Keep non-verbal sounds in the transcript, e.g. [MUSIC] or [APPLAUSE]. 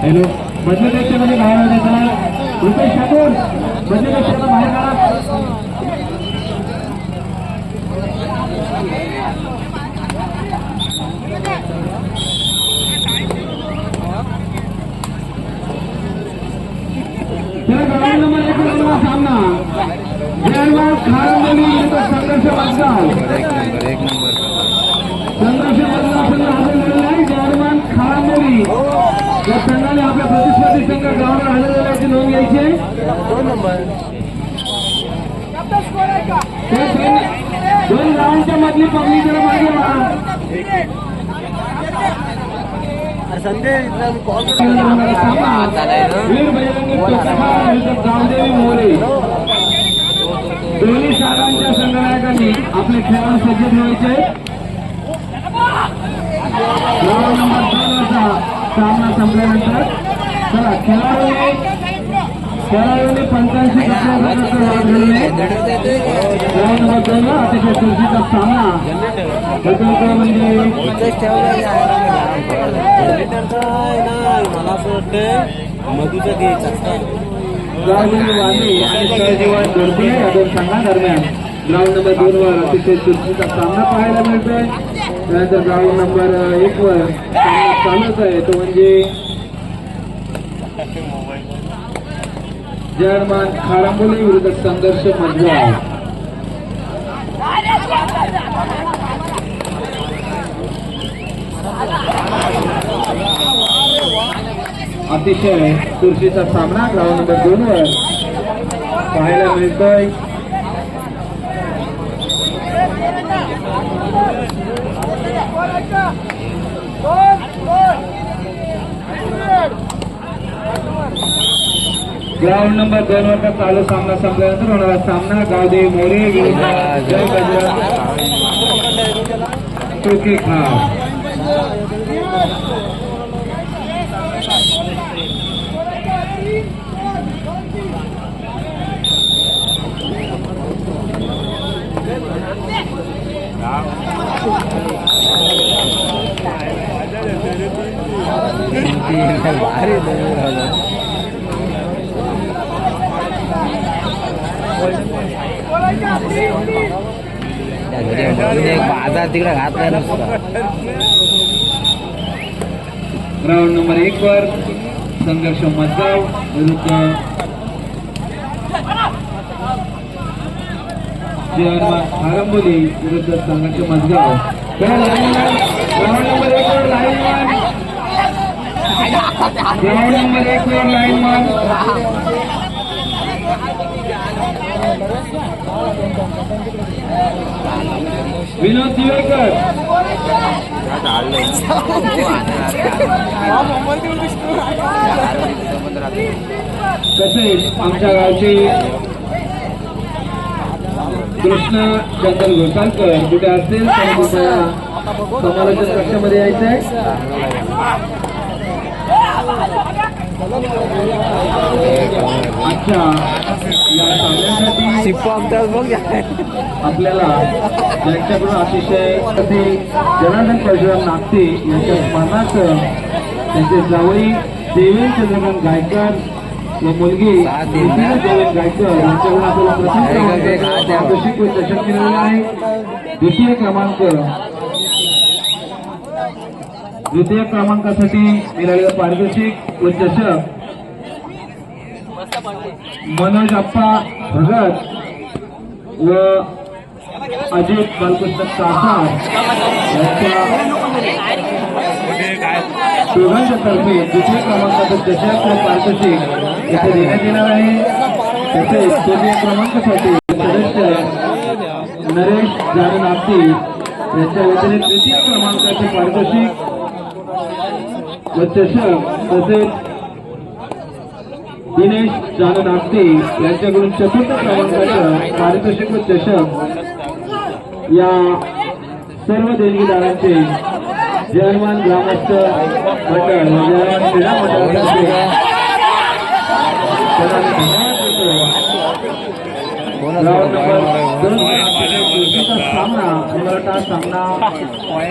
Hello बदलपेक्षामध्ये बाहेर आले चला रुपेश ठाकूर बदलपेक्षाला बाहेर काढा नंबर सामना जयवाल खारंबोली विरुद्ध संघर्ष वाजगाव संघर्ष वाजगाव संघ हजर झालेला आहे जयवाल खारंबोली या संघाने आपल्या प्रतिस्पर्धी संघ गावाला हजर झाल्याची नोंद घ्यायची आहे. दोन- राऊंडच्या मधली पब्लिक जरा मागे वळा. वीर बजरंगी टोकापा विरुद्ध गावदेवी मोरे दोन्ही शाळांच्या संघनायकांनी आपले खेळाडू सज्ज ठेवायचे. नंबर दोन वरचा सामना संपल्यानंतर चला खेळाडू खेळाडूंनी पंचाऐंशी झाली राऊंड नंबर दोन अतिशय चर्चेचा सामना म्हणजे मला असं वाटतं मधुचं वाणी आणि सहजीवन दोरबी या दोन संघादरम्यान. ग्राउंड नंबर दोन वर अतिशय चुरशीचा सामना पाहायला मिळतोय. त्यानंतर ग्राउंड नंबर एक वर सामना चालूच आहे. तो म्हणजे जयमान खारामोली विरुद्ध संघर्ष मधला अतिशय चुरशीचा सामना ग्राउंड नंबर दोन वर पाहायला मिळतोय ग्राउंड नंबर दोन वरचा चालू सामना संपल्यानंतर होणारा सामना गावदेवी मोरे जय बजरंग टोके [LAUGHS] भारी बाजार तिकडे घातलाय नसता राऊंड नंबर एक वर संघर्ष मजगाव विरुद्ध जयहनुमान विरुद्ध संघर्ष मजगाव. ग्राउंड नंबर एक वर लाईन ग्राउंड नंबर एक वर लाईन विनोद दिवेकर तसेच आमच्या गावचे कृष्ण चंदन घोसाळकर कुठे असतील समाजाच्या कक्षामध्ये यायचंय. आपल्याला यांच्याकडून अतिशय जनार्दन परशुराम नागते यांच्या स्मरणार्थ त्यांचे जावई देवेंद्र चंद्रकांत गायकर व मुलगी देवेंद्र गायकर यांच्याकडून आपल्याला प्रथम चषक मिळालेला आहे. द्वितीय क्रमांक. द्वितीय क्रमांकासाठी मिळालेलं पारितोषिक व चषक मनोज अप्पा भगत व अजित बालकृष्ण कासार यांच्या दोघांच्या तर्फे द्वितीय क्रमांकाचं चषक व पारितोषिक येथे देण्यात येणार आहे. तसेच तृतीय क्रमांकासाठी सदस्य नरेश जानन आपटी यांच्या व्यतिरिक्त तृतीय क्रमांकाचे पारितोषिक चषक तसेच दिनेश जानन आपटे यांच्याकडून चतुर्थ क्रमांकाचं पारितोषिक व चषक या सर्व देणगीदारांचे जयमान ग्रामस्थ मंडळ म्हणजे जयमान क्रीडा मंडळाचे सामना सामना